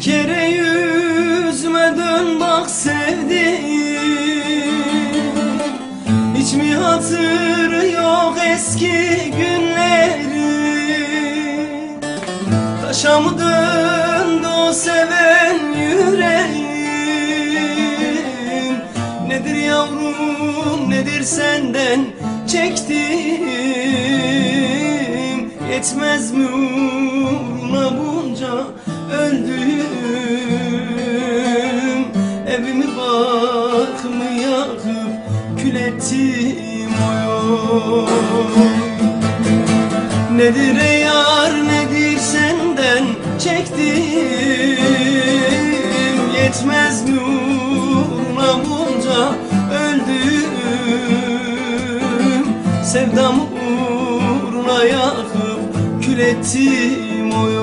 kere yüzüme dön bak sevdiğim. Hiç mi hatırı yok eski günleri? Taşa mı döndü o seven yüreğim. Nedir yavrum nedir senden çektiğim? Yetmez mi Evimi barkımı yakıp kül ettim oy Nedir yar nedir senden çektiğim Yetmez mi uğruna bunca öldüm. Sevdam uğruna yakıp kül ettim oy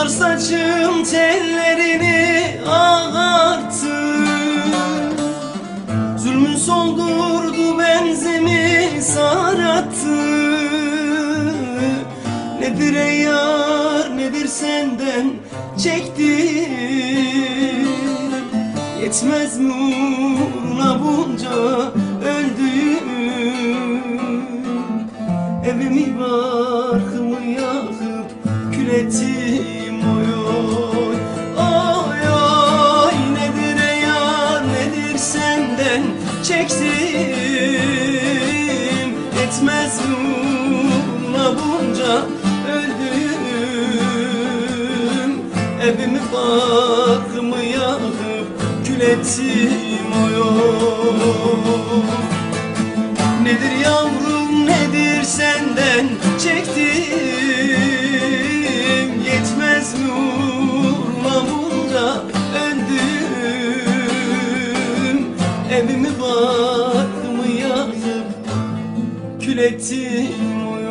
Yıllar saçım tellerini ağarttı. Zulmün soldurdu benzemi sarattı. Nedir ey yar nedir senden çektiğim Yetmez mi uğruna bunca çektim Yetmez mi uğruna bunca öldüğüm Evimi barkımı yakıp kül ettim oy oy. Nedir yavrum nedir senden çektim Uğruna bunca öldüm Evimi barkımı yakıp kül ettim oy